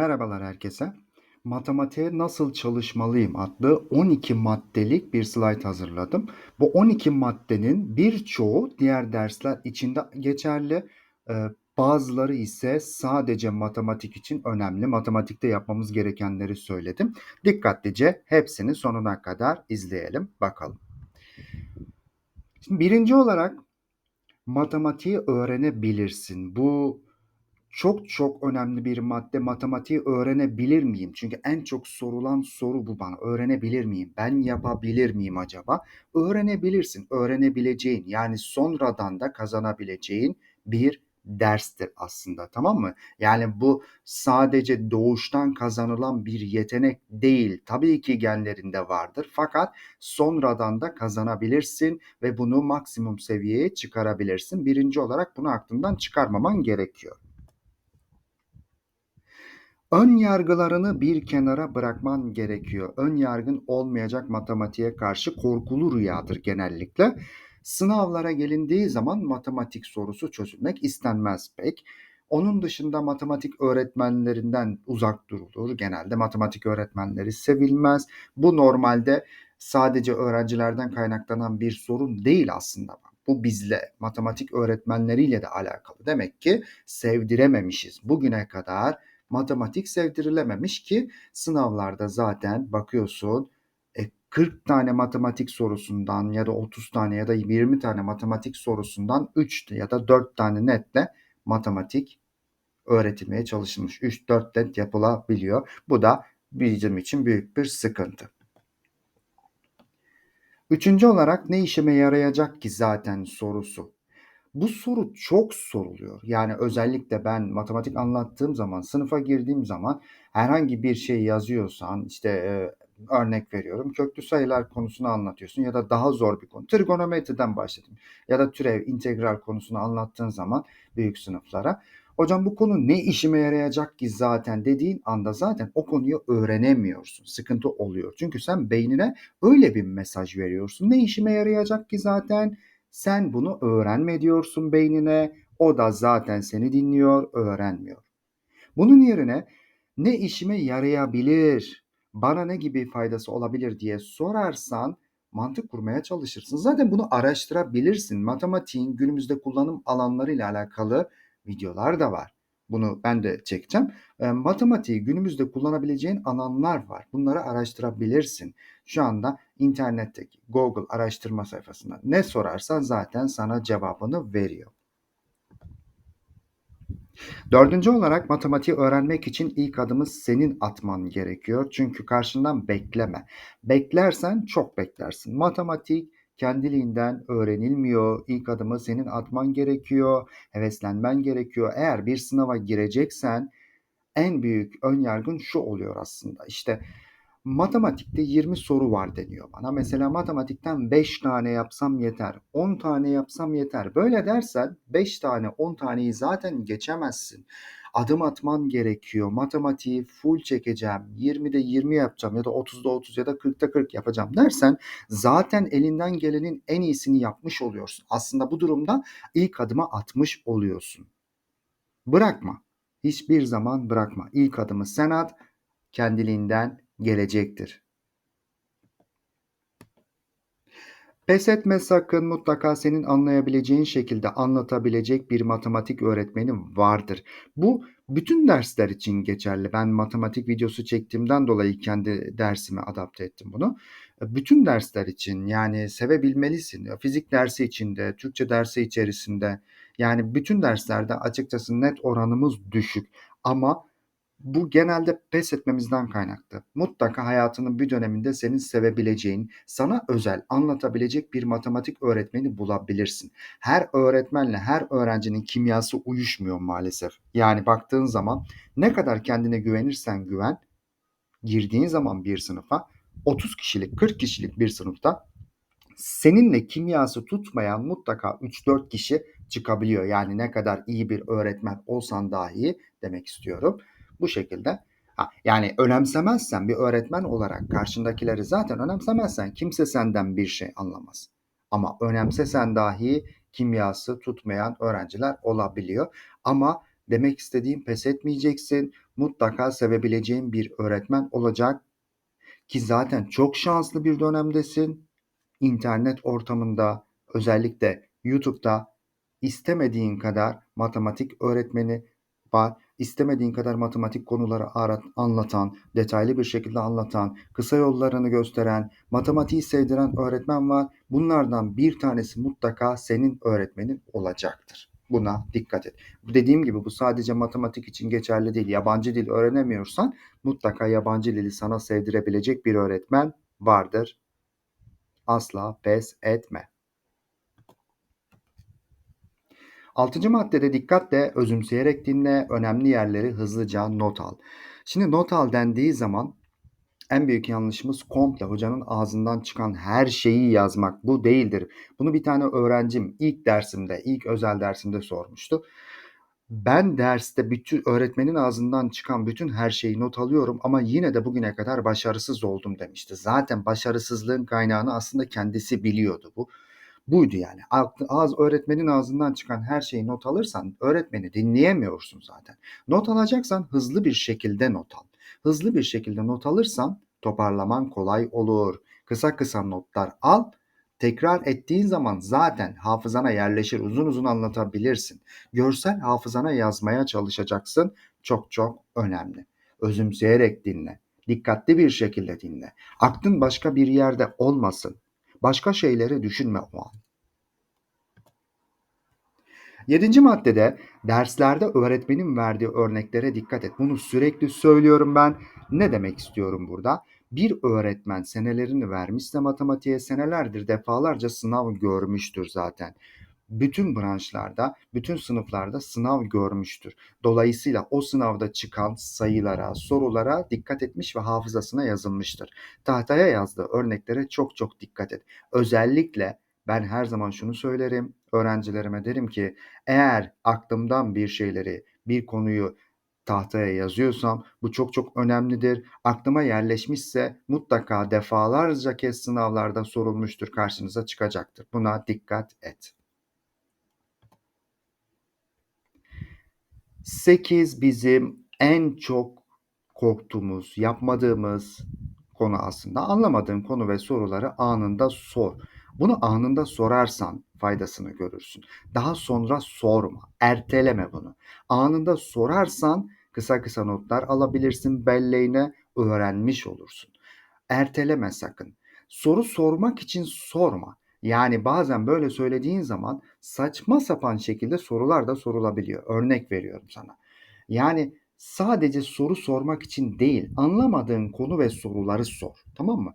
Merhabalar herkese. Matematiğe nasıl çalışmalıyım adlı 12 maddelik bir slayt hazırladım. Bu 12 maddenin birçoğu diğer dersler içinde geçerli. Ee, bazıları ise sadece matematik için önemli. Matematikte yapmamız gerekenleri söyledim. Dikkatlice hepsini sonuna kadar izleyelim bakalım. Şimdi birinci olarak matematiği öğrenebilirsin. Bu çok çok önemli bir madde. Matematiği öğrenebilir miyim? Çünkü en çok sorulan soru bu bana. Öğrenebilir miyim? Ben yapabilir miyim acaba? Öğrenebilirsin. Öğrenebileceğin yani sonradan da kazanabileceğin bir derstir aslında tamam mı? Yani bu sadece doğuştan kazanılan bir yetenek değil. Tabii ki genlerinde vardır fakat sonradan da kazanabilirsin ve bunu maksimum seviyeye çıkarabilirsin. Birinci olarak bunu aklından çıkarmaman gerekiyor. Ön yargılarını bir kenara bırakman gerekiyor. Ön yargın olmayacak matematiğe karşı korkulu rüyadır genellikle. Sınavlara gelindiği zaman matematik sorusu çözülmek istenmez pek. Onun dışında matematik öğretmenlerinden uzak durulur. Genelde matematik öğretmenleri sevilmez. Bu normalde sadece öğrencilerden kaynaklanan bir sorun değil aslında. Bu bizle, matematik öğretmenleriyle de alakalı. Demek ki sevdirememişiz. Bugüne kadar matematik sevdirilememiş ki sınavlarda zaten bakıyorsun 40 e, tane matematik sorusundan ya da 30 tane ya da 20 tane matematik sorusundan 3 ya da 4 tane netle matematik öğretilmeye çalışılmış. 3-4 net yapılabiliyor. Bu da bizim için büyük bir sıkıntı. Üçüncü olarak ne işime yarayacak ki zaten sorusu. Bu soru çok soruluyor. Yani özellikle ben matematik anlattığım zaman, sınıfa girdiğim zaman herhangi bir şey yazıyorsan işte e, örnek veriyorum köklü sayılar konusunu anlatıyorsun ya da daha zor bir konu. Trigonometriden başladım ya da türev, integral konusunu anlattığın zaman büyük sınıflara hocam bu konu ne işime yarayacak ki zaten dediğin anda zaten o konuyu öğrenemiyorsun. Sıkıntı oluyor. Çünkü sen beynine öyle bir mesaj veriyorsun. Ne işime yarayacak ki zaten? Sen bunu öğrenme diyorsun beynine. O da zaten seni dinliyor, öğrenmiyor. Bunun yerine ne işime yarayabilir, bana ne gibi faydası olabilir diye sorarsan mantık kurmaya çalışırsın. Zaten bunu araştırabilirsin. Matematiğin günümüzde kullanım alanları ile alakalı videolar da var. Bunu ben de çekeceğim. E, matematiği günümüzde kullanabileceğin alanlar var. Bunları araştırabilirsin. Şu anda internetteki Google araştırma sayfasında ne sorarsan zaten sana cevabını veriyor. Dördüncü olarak matematiği öğrenmek için ilk adımı senin atman gerekiyor. Çünkü karşından bekleme. Beklersen çok beklersin. Matematik kendiliğinden öğrenilmiyor. İlk adımı senin atman gerekiyor. Heveslenmen gerekiyor. Eğer bir sınava gireceksen en büyük ön yargın şu oluyor aslında. İşte matematikte 20 soru var deniyor bana. Mesela matematikten 5 tane yapsam yeter, 10 tane yapsam yeter. Böyle dersen 5 tane 10 taneyi zaten geçemezsin. Adım atman gerekiyor. Matematiği full çekeceğim. 20'de 20 yapacağım ya da 30'da 30 ya da 40'da 40 yapacağım dersen zaten elinden gelenin en iyisini yapmış oluyorsun. Aslında bu durumda ilk adımı atmış oluyorsun. Bırakma. Hiçbir zaman bırakma. İlk adımı sen at. Kendiliğinden gelecektir. Pes etme sakın mutlaka senin anlayabileceğin şekilde anlatabilecek bir matematik öğretmenin vardır. Bu bütün dersler için geçerli. Ben matematik videosu çektiğimden dolayı kendi dersime adapte ettim bunu. Bütün dersler için yani sevebilmelisin. Fizik dersi içinde, Türkçe dersi içerisinde yani bütün derslerde açıkçası net oranımız düşük. Ama bu genelde pes etmemizden kaynaklı. Mutlaka hayatının bir döneminde senin sevebileceğin, sana özel anlatabilecek bir matematik öğretmeni bulabilirsin. Her öğretmenle her öğrencinin kimyası uyuşmuyor maalesef. Yani baktığın zaman ne kadar kendine güvenirsen güven, girdiğin zaman bir sınıfa 30 kişilik, 40 kişilik bir sınıfta seninle kimyası tutmayan mutlaka 3-4 kişi çıkabiliyor. Yani ne kadar iyi bir öğretmen olsan dahi demek istiyorum. Bu şekilde. Ha, yani önemsemezsen bir öğretmen olarak karşındakileri zaten önemsemezsen kimse senden bir şey anlamaz. Ama önemsesen dahi kimyası tutmayan öğrenciler olabiliyor. Ama Demek istediğim pes etmeyeceksin. Mutlaka sevebileceğin bir öğretmen olacak ki zaten çok şanslı bir dönemdesin. İnternet ortamında özellikle YouTube'da istemediğin kadar matematik öğretmeni var. İstemediğin kadar matematik konuları anlatan, detaylı bir şekilde anlatan, kısa yollarını gösteren, matematiği sevdiren öğretmen var. Bunlardan bir tanesi mutlaka senin öğretmenin olacaktır. Buna dikkat et. Dediğim gibi bu sadece matematik için geçerli değil. Yabancı dil öğrenemiyorsan mutlaka yabancı dili sana sevdirebilecek bir öğretmen vardır. Asla pes etme. Altıncı maddede dikkatle özümseyerek dinle, önemli yerleri hızlıca not al. Şimdi not al dendiği zaman en büyük yanlışımız komple hocanın ağzından çıkan her şeyi yazmak. Bu değildir. Bunu bir tane öğrencim ilk dersimde, ilk özel dersimde sormuştu. Ben derste bütün öğretmenin ağzından çıkan bütün her şeyi not alıyorum ama yine de bugüne kadar başarısız oldum demişti. Zaten başarısızlığın kaynağını aslında kendisi biliyordu bu buydu yani. Ağız öğretmenin ağzından çıkan her şeyi not alırsan öğretmeni dinleyemiyorsun zaten. Not alacaksan hızlı bir şekilde not al. Hızlı bir şekilde not alırsan toparlaman kolay olur. Kısa kısa notlar al. Tekrar ettiğin zaman zaten hafızana yerleşir. Uzun uzun anlatabilirsin. Görsel hafızana yazmaya çalışacaksın. Çok çok önemli. Özümseyerek dinle. Dikkatli bir şekilde dinle. Aklın başka bir yerde olmasın. Başka şeyleri düşünme o an. Yedinci maddede derslerde öğretmenin verdiği örneklere dikkat et. Bunu sürekli söylüyorum ben. Ne demek istiyorum burada? Bir öğretmen senelerini vermişse matematiğe senelerdir defalarca sınav görmüştür zaten bütün branşlarda, bütün sınıflarda sınav görmüştür. Dolayısıyla o sınavda çıkan sayılara, sorulara dikkat etmiş ve hafızasına yazılmıştır. Tahtaya yazdığı örneklere çok çok dikkat et. Özellikle ben her zaman şunu söylerim, öğrencilerime derim ki eğer aklımdan bir şeyleri, bir konuyu tahtaya yazıyorsam bu çok çok önemlidir. Aklıma yerleşmişse mutlaka defalarca kez sınavlarda sorulmuştur, karşınıza çıkacaktır. Buna dikkat et. 8 bizim en çok korktuğumuz, yapmadığımız konu aslında. Anlamadığın konu ve soruları anında sor. Bunu anında sorarsan faydasını görürsün. Daha sonra sorma, erteleme bunu. Anında sorarsan kısa kısa notlar alabilirsin, belleğine öğrenmiş olursun. Erteleme sakın. Soru sormak için sorma. Yani bazen böyle söylediğin zaman saçma sapan şekilde sorular da sorulabiliyor. Örnek veriyorum sana. Yani sadece soru sormak için değil, anlamadığın konu ve soruları sor. Tamam mı?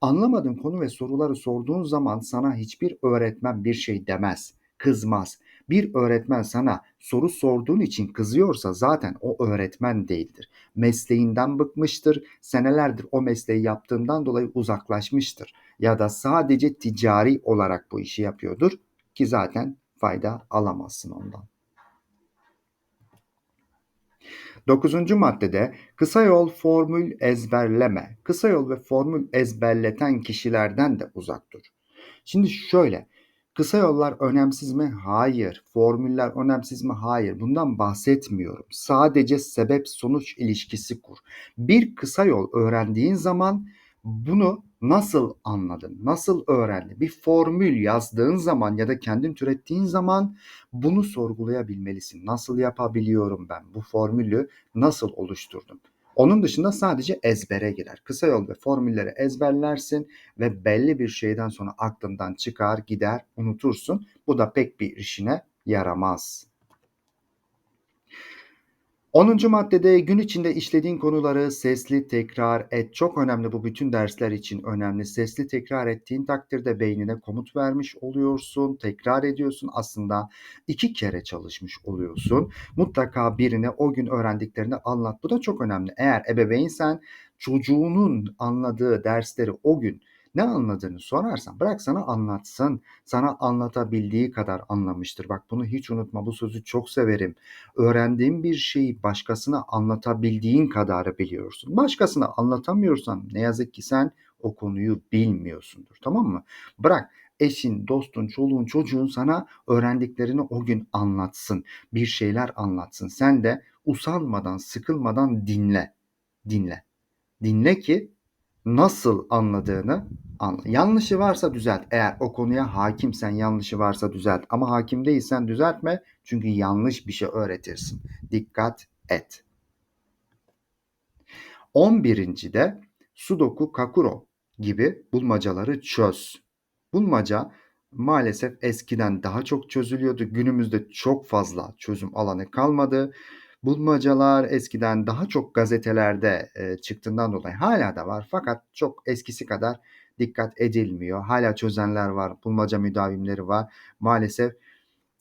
Anlamadığın konu ve soruları sorduğun zaman sana hiçbir öğretmen bir şey demez, kızmaz. Bir öğretmen sana soru sorduğun için kızıyorsa zaten o öğretmen değildir. Mesleğinden bıkmıştır, senelerdir o mesleği yaptığından dolayı uzaklaşmıştır ya da sadece ticari olarak bu işi yapıyordur ki zaten fayda alamazsın ondan. Dokuzuncu maddede kısa yol formül ezberleme. Kısa yol ve formül ezberleten kişilerden de uzak dur. Şimdi şöyle Kısa yollar önemsiz mi? Hayır. Formüller önemsiz mi? Hayır. Bundan bahsetmiyorum. Sadece sebep sonuç ilişkisi kur. Bir kısa yol öğrendiğin zaman bunu nasıl anladın? Nasıl öğrendin? Bir formül yazdığın zaman ya da kendin türettiğin zaman bunu sorgulayabilmelisin. Nasıl yapabiliyorum ben? Bu formülü nasıl oluşturdum? Onun dışında sadece ezbere girer. Kısa yol ve formülleri ezberlersin ve belli bir şeyden sonra aklından çıkar, gider, unutursun. Bu da pek bir işine yaramaz. 10. maddede gün içinde işlediğin konuları sesli tekrar et. Çok önemli bu bütün dersler için önemli. Sesli tekrar ettiğin takdirde beynine komut vermiş oluyorsun. Tekrar ediyorsun. Aslında iki kere çalışmış oluyorsun. Mutlaka birine o gün öğrendiklerini anlat. Bu da çok önemli. Eğer ebeveynsen çocuğunun anladığı dersleri o gün ne anladığını sorarsan bırak sana anlatsın. Sana anlatabildiği kadar anlamıştır. Bak bunu hiç unutma. Bu sözü çok severim. Öğrendiğin bir şeyi başkasına anlatabildiğin kadarı biliyorsun. Başkasına anlatamıyorsan ne yazık ki sen o konuyu bilmiyorsundur. Tamam mı? Bırak eşin, dostun, çoluğun, çocuğun sana öğrendiklerini o gün anlatsın. Bir şeyler anlatsın. Sen de usanmadan, sıkılmadan dinle. Dinle. Dinle ki nasıl anladığını anla. Yanlışı varsa düzelt. Eğer o konuya hakimsen yanlışı varsa düzelt. Ama hakim değilsen düzeltme. Çünkü yanlış bir şey öğretirsin. Dikkat et. 11. de Sudoku Kakuro gibi bulmacaları çöz. Bulmaca maalesef eskiden daha çok çözülüyordu. Günümüzde çok fazla çözüm alanı kalmadı. Bulmacalar eskiden daha çok gazetelerde e, çıktığından dolayı hala da var. Fakat çok eskisi kadar dikkat edilmiyor. Hala çözenler var, bulmaca müdavimleri var. Maalesef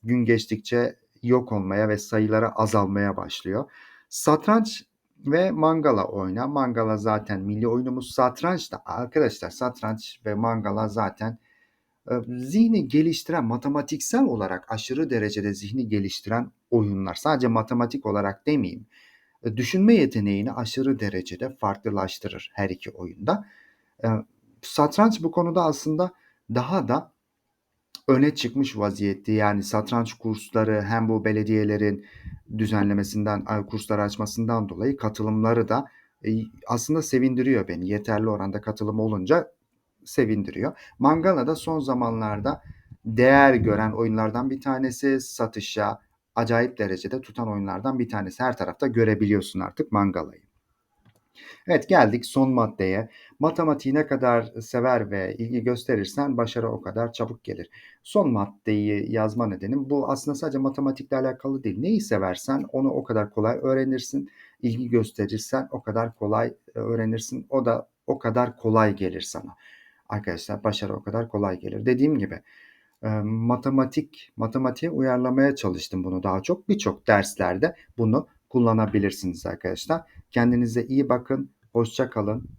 gün geçtikçe yok olmaya ve sayıları azalmaya başlıyor. Satranç ve mangala oyna. Mangala zaten milli oyunumuz. Satranç da arkadaşlar satranç ve mangala zaten e, zihni geliştiren, matematiksel olarak aşırı derecede zihni geliştiren oyunlar. Sadece matematik olarak demeyeyim. E, düşünme yeteneğini aşırı derecede farklılaştırır her iki oyunda. E, satranç bu konuda aslında daha da öne çıkmış vaziyette. Yani satranç kursları hem bu belediyelerin düzenlemesinden, kurslar açmasından dolayı katılımları da aslında sevindiriyor beni. Yeterli oranda katılım olunca sevindiriyor. Mangala da son zamanlarda değer gören oyunlardan bir tanesi. Satışa acayip derecede tutan oyunlardan bir tanesi. Her tarafta görebiliyorsun artık Mangala'yı. Evet geldik son maddeye. Matematiği ne kadar sever ve ilgi gösterirsen başarı o kadar çabuk gelir. Son maddeyi yazma nedenim bu aslında sadece matematikle alakalı değil. Neyi seversen onu o kadar kolay öğrenirsin. İlgi gösterirsen o kadar kolay öğrenirsin. O da o kadar kolay gelir sana. Arkadaşlar başarı o kadar kolay gelir. Dediğim gibi matematik, matematiğe uyarlamaya çalıştım bunu daha çok. Birçok derslerde bunu kullanabilirsiniz arkadaşlar. Kendinize iyi bakın. Hoşça kalın.